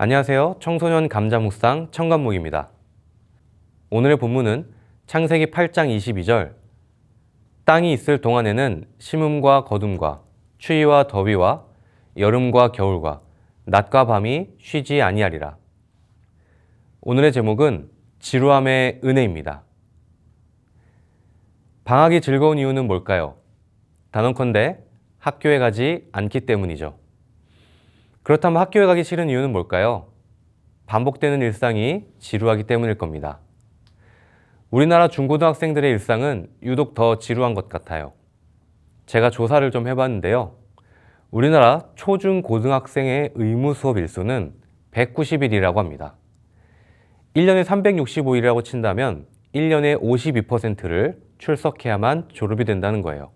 안녕하세요. 청소년 감자 묵상 청관목입니다. 오늘의 본문은 창세기 8장 22절 땅이 있을 동안에는 심음과 거둠과 추위와 더위와 여름과 겨울과 낮과 밤이 쉬지 아니하리라. 오늘의 제목은 지루함의 은혜입니다. 방학이 즐거운 이유는 뭘까요? 단언컨대 학교에 가지 않기 때문이죠. 그렇다면 학교에 가기 싫은 이유는 뭘까요? 반복되는 일상이 지루하기 때문일 겁니다. 우리나라 중고등학생들의 일상은 유독 더 지루한 것 같아요. 제가 조사를 좀 해봤는데요. 우리나라 초중 고등학생의 의무 수업 일수는 190일이라고 합니다. 1년에 365일이라고 친다면 1년에 52%를 출석해야만 졸업이 된다는 거예요.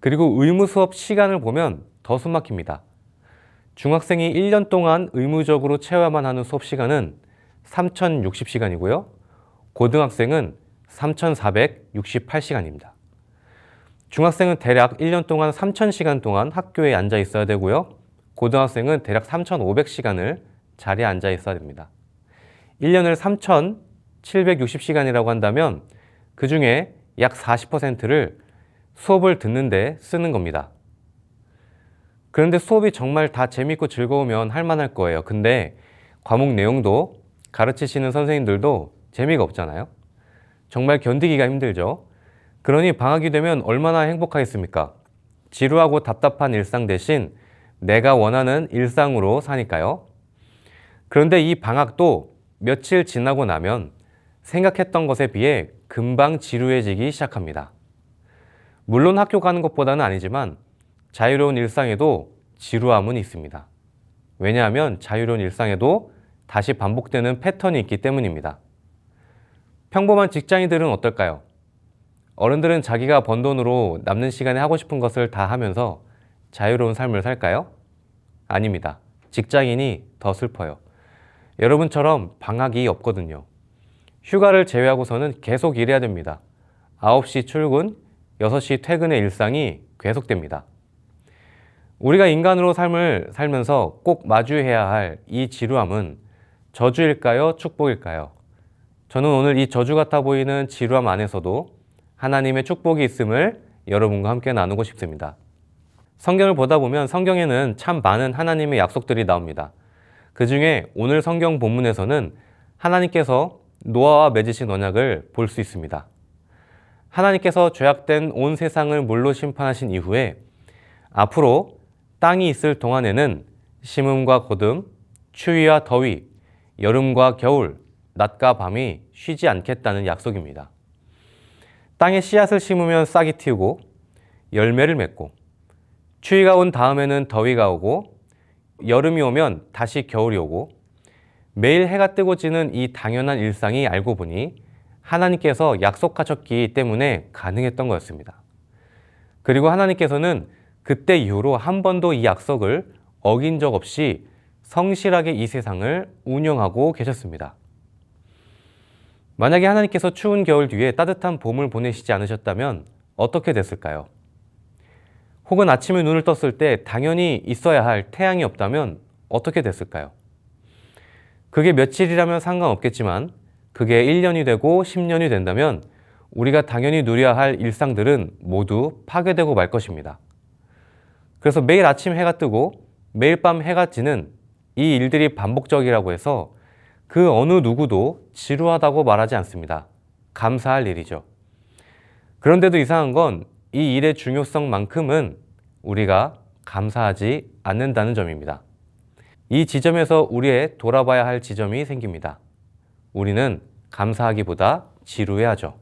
그리고 의무 수업 시간을 보면 더 숨막힙니다. 중학생이 1년 동안 의무적으로 채워야만 하는 수업 시간은 3,060시간이고요. 고등학생은 3,468시간입니다. 중학생은 대략 1년 동안 3,000시간 동안 학교에 앉아 있어야 되고요. 고등학생은 대략 3,500시간을 자리에 앉아 있어야 됩니다. 1년을 3,760시간이라고 한다면 그 중에 약 40%를 수업을 듣는데 쓰는 겁니다. 그런데 수업이 정말 다 재밌고 즐거우면 할만할 거예요. 근데 과목 내용도 가르치시는 선생님들도 재미가 없잖아요. 정말 견디기가 힘들죠. 그러니 방학이 되면 얼마나 행복하겠습니까? 지루하고 답답한 일상 대신 내가 원하는 일상으로 사니까요. 그런데 이 방학도 며칠 지나고 나면 생각했던 것에 비해 금방 지루해지기 시작합니다. 물론 학교 가는 것보다는 아니지만 자유로운 일상에도 지루함은 있습니다. 왜냐하면 자유로운 일상에도 다시 반복되는 패턴이 있기 때문입니다. 평범한 직장인들은 어떨까요? 어른들은 자기가 번 돈으로 남는 시간에 하고 싶은 것을 다 하면서 자유로운 삶을 살까요? 아닙니다. 직장인이 더 슬퍼요. 여러분처럼 방학이 없거든요. 휴가를 제외하고서는 계속 일해야 됩니다. 9시 출근, 6시 퇴근의 일상이 계속됩니다. 우리가 인간으로 삶을 살면서 꼭 마주해야 할 이 지루함은 저주일까요? 축복일까요? 저는 오늘 이 저주 같아 보이는 지루함 안에서도 하나님의 축복이 있음을 여러분과 함께 나누고 싶습니다. 성경을 보다 보면 성경에는 참 많은 하나님의 약속들이 나옵니다. 그 중에 오늘 성경 본문에서는 하나님께서 노아와 맺으신 언약을 볼 수 있습니다. 하나님께서 죄악된 온 세상을 물로 심판하신 이후에 앞으로 땅이 있을 동안에는 심음과 거둠, 추위와 더위, 여름과 겨울, 낮과 밤이 쉬지 않겠다는 약속입니다. 땅에 씨앗을 심으면 싹이 틔우고 열매를 맺고 추위가 온 다음에는 더위가 오고 여름이 오면 다시 겨울이 오고 매일 해가 뜨고 지는 이 당연한 일상이 알고 보니 하나님께서 약속하셨기 때문에 가능했던 거였습니다. 그리고 하나님께서는 그때 이후로 한 번도 이 약속을 어긴 적 없이 성실하게 이 세상을 운영하고 계셨습니다. 만약에 하나님께서 추운 겨울 뒤에 따뜻한 봄을 보내시지 않으셨다면 어떻게 됐을까요? 혹은 아침에 눈을 떴을 때 당연히 있어야 할 태양이 없다면 어떻게 됐을까요? 그게 며칠이라면 상관없겠지만 그게 1년이 되고 10년이 된다면 우리가 당연히 누려야 할 일상들은 모두 파괴되고 말 것입니다. 그래서 매일 아침 해가 뜨고 매일 밤 해가 지는 이 일들이 반복적이라고 해서 그 어느 누구도 지루하다고 말하지 않습니다. 감사할 일이죠. 그런데도 이상한 건 이 일의 중요성만큼은 우리가 감사하지 않는다는 점입니다. 이 지점에서 우리의 돌아봐야 할 지점이 생깁니다. 우리는 감사하기보다 지루해하죠.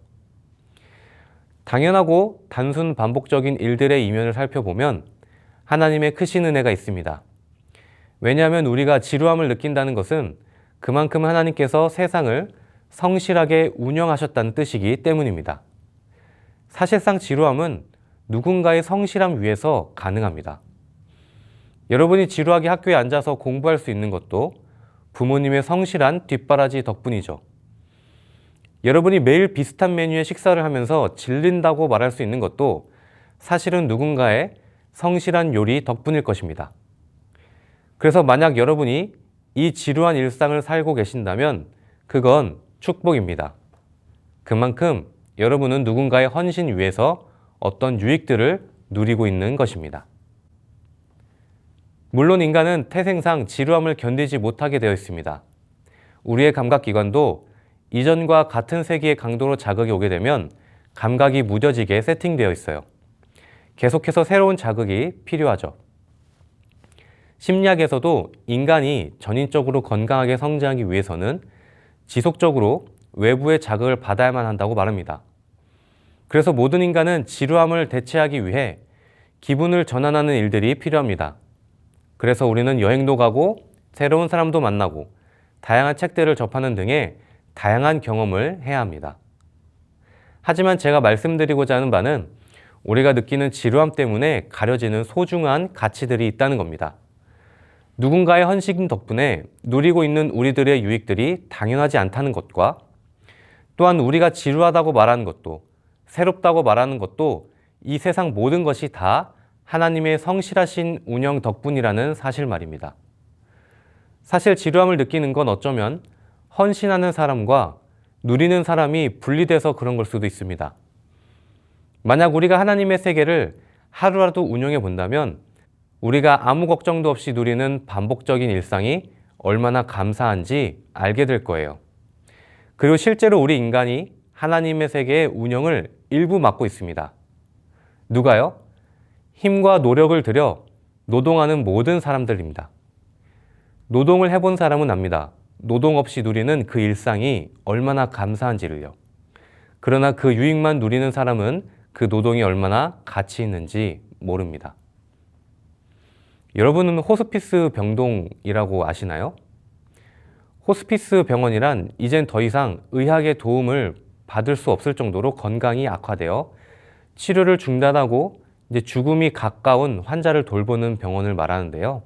당연하고 단순 반복적인 일들의 이면을 살펴보면 하나님의 크신 은혜가 있습니다. 왜냐하면 우리가 지루함을 느낀다는 것은 그만큼 하나님께서 세상을 성실하게 운영하셨다는 뜻이기 때문입니다. 사실상 지루함은 누군가의 성실함 위에서 가능합니다. 여러분이 지루하게 학교에 앉아서 공부할 수 있는 것도 부모님의 성실한 뒷바라지 덕분이죠. 여러분이 매일 비슷한 메뉴의 식사를 하면서 질린다고 말할 수 있는 것도 사실은 누군가의 성실한 요리 덕분일 것입니다. 그래서 만약 여러분이 이 지루한 일상을 살고 계신다면 그건 축복입니다. 그만큼 여러분은 누군가의 헌신 위에서 어떤 유익들을 누리고 있는 것입니다. 물론 인간은 태생상 지루함을 견디지 못하게 되어 있습니다. 우리의 감각기관도 이전과 같은 세기의 강도로 자극이 오게 되면 감각이 무뎌지게 세팅되어 있어요. 계속해서 새로운 자극이 필요하죠. 심리학에서도 인간이 전인적으로 건강하게 성장하기 위해서는 지속적으로 외부의 자극을 받아야만 한다고 말합니다. 그래서 모든 인간은 지루함을 대체하기 위해 기분을 전환하는 일들이 필요합니다. 그래서 우리는 여행도 가고 새로운 사람도 만나고 다양한 책들을 접하는 등의 다양한 경험을 해야 합니다. 하지만 제가 말씀드리고자 하는 바는 우리가 느끼는 지루함 때문에 가려지는 소중한 가치들이 있다는 겁니다. 누군가의 헌신 덕분에 누리고 있는 우리들의 유익들이 당연하지 않다는 것과 또한 우리가 지루하다고 말하는 것도 새롭다고 말하는 것도 이 세상 모든 것이 다 하나님의 성실하신 운영 덕분이라는 사실 말입니다. 사실 지루함을 느끼는 건 어쩌면 헌신하는 사람과 누리는 사람이 분리돼서 그런 걸 수도 있습니다. 만약 우리가 하나님의 세계를 하루라도 운영해 본다면 우리가 아무 걱정도 없이 누리는 반복적인 일상이 얼마나 감사한지 알게 될 거예요. 그리고 실제로 우리 인간이 하나님의 세계의 운영을 일부 맡고 있습니다. 누가요? 힘과 노력을 들여 노동하는 모든 사람들입니다. 노동을 해본 사람은 압니다. 노동 없이 누리는 그 일상이 얼마나 감사한지를요. 그러나 그 유익만 누리는 사람은 그 노동이 얼마나 가치 있는지 모릅니다. 여러분은 호스피스 병동이라고 아시나요? 호스피스 병원이란 이젠 더 이상 의학의 도움을 받을 수 없을 정도로 건강이 악화되어 치료를 중단하고 이제 죽음이 가까운 환자를 돌보는 병원을 말하는데요.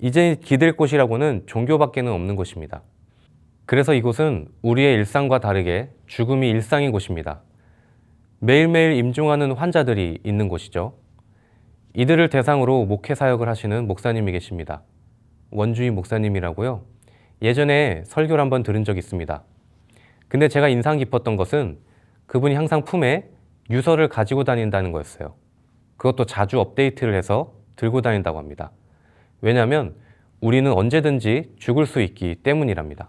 이제 기댈 곳이라고는 종교밖에는 없는 곳입니다. 그래서 이곳은 우리의 일상과 다르게 죽음이 일상인 곳입니다. 매일매일 임종하는 환자들이 있는 곳이죠. 이들을 대상으로 목회 사역을 하시는 목사님이 계십니다. 원주희 목사님이라고요. 예전에 설교를 한번 들은 적이 있습니다. 근데 제가 인상 깊었던 것은 그분이 항상 품에 유서를 가지고 다닌다는 거였어요. 그것도 자주 업데이트를 해서 들고 다닌다고 합니다. 왜냐하면 우리는 언제든지 죽을 수 있기 때문이랍니다.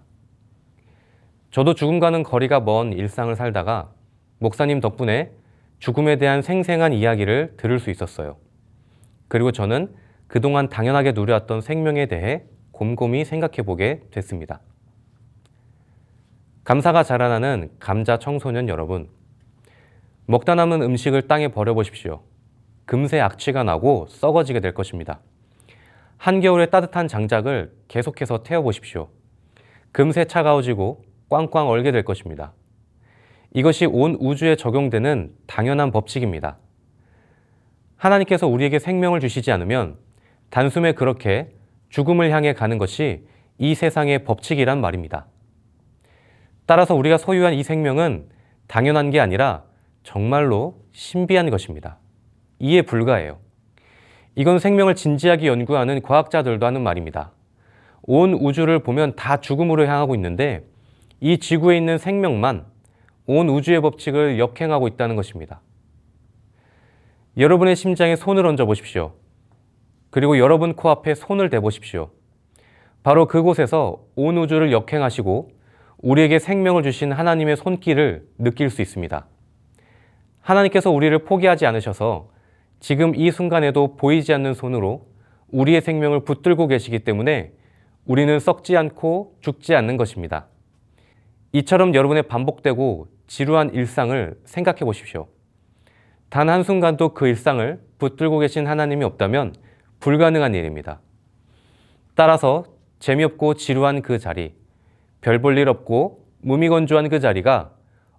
저도 죽음과는 거리가 먼 일상을 살다가 목사님 덕분에 죽음에 대한 생생한 이야기를 들을 수 있었어요. 그리고 저는 그동안 당연하게 누려왔던 생명에 대해 곰곰이 생각해 보게 됐습니다. 감사가 자라나는 감자 청소년 여러분. 먹다 남은 음식을 땅에 버려보십시오. 금세 악취가 나고 썩어지게 될 것입니다. 한겨울의 따뜻한 장작을 계속해서 태워보십시오. 금세 차가워지고 꽝꽝 얼게 될 것입니다. 이것이 온 우주에 적용되는 당연한 법칙입니다. 하나님께서 우리에게 생명을 주시지 않으면 단숨에 그렇게 죽음을 향해 가는 것이 이 세상의 법칙이란 말입니다. 따라서 우리가 소유한 이 생명은 당연한 게 아니라 정말로 신비한 것입니다. 이해 불가해요. 이건 생명을 진지하게 연구하는 과학자들도 하는 말입니다. 온 우주를 보면 다 죽음으로 향하고 있는데 이 지구에 있는 생명만 온 우주의 법칙을 역행하고 있다는 것입니다. 여러분의 심장에 손을 얹어 보십시오. 그리고 여러분 코앞에 손을 대 보십시오. 바로 그곳에서 온 우주를 역행하시고 우리에게 생명을 주신 하나님의 손길을 느낄 수 있습니다. 하나님께서 우리를 포기하지 않으셔서 지금 이 순간에도 보이지 않는 손으로 우리의 생명을 붙들고 계시기 때문에 우리는 썩지 않고 죽지 않는 것입니다. 이처럼 여러분의 반복되고 지루한 일상을 생각해 보십시오. 단 한순간도 그 일상을 붙들고 계신 하나님이 없다면 불가능한 일입니다. 따라서 재미없고 지루한 그 자리, 별 볼 일 없고 무미건조한 그 자리가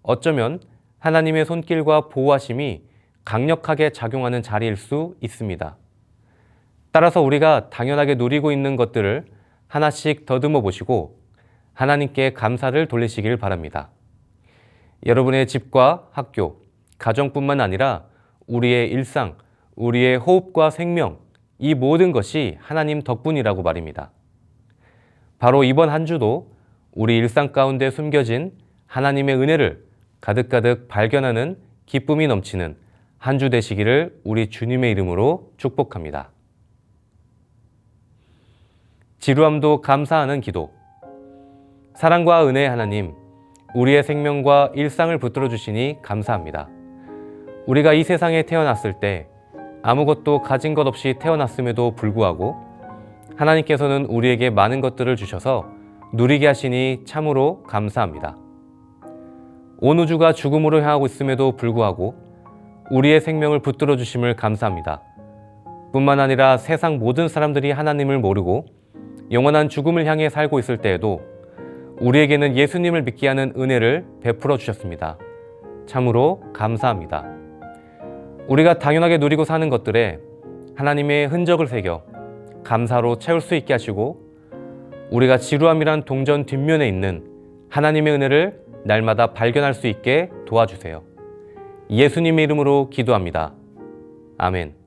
어쩌면 하나님의 손길과 보호하심이 강력하게 작용하는 자리일 수 있습니다. 따라서 우리가 당연하게 누리고 있는 것들을 하나씩 더듬어 보시고 하나님께 감사를 돌리시길 바랍니다. 여러분의 집과 학교, 가정뿐만 아니라 우리의 일상, 우리의 호흡과 생명, 이 모든 것이 하나님 덕분이라고 말입니다. 바로 이번 한 주도 우리 일상 가운데 숨겨진 하나님의 은혜를 가득가득 발견하는 기쁨이 넘치는 한 주 되시기를 우리 주님의 이름으로 축복합니다. 지루함도 감사하는 기도. 사랑과 은혜의 하나님, 우리의 생명과 일상을 붙들어 주시니 감사합니다. 우리가 이 세상에 태어났을 때 아무것도 가진 것 없이 태어났음에도 불구하고 하나님께서는 우리에게 많은 것들을 주셔서 누리게 하시니 참으로 감사합니다. 온 우주가 죽음으로 향하고 있음에도 불구하고 우리의 생명을 붙들어 주심을 감사합니다. 뿐만 아니라 세상 모든 사람들이 하나님을 모르고 영원한 죽음을 향해 살고 있을 때에도 우리에게는 예수님을 믿게 하는 은혜를 베풀어 주셨습니다. 참으로 감사합니다. 우리가 당연하게 누리고 사는 것들에 하나님의 흔적을 새겨 감사로 채울 수 있게 하시고 우리가 지루함이란 동전 뒷면에 있는 하나님의 은혜를 날마다 발견할 수 있게 도와주세요. 예수님의 이름으로 기도합니다. 아멘.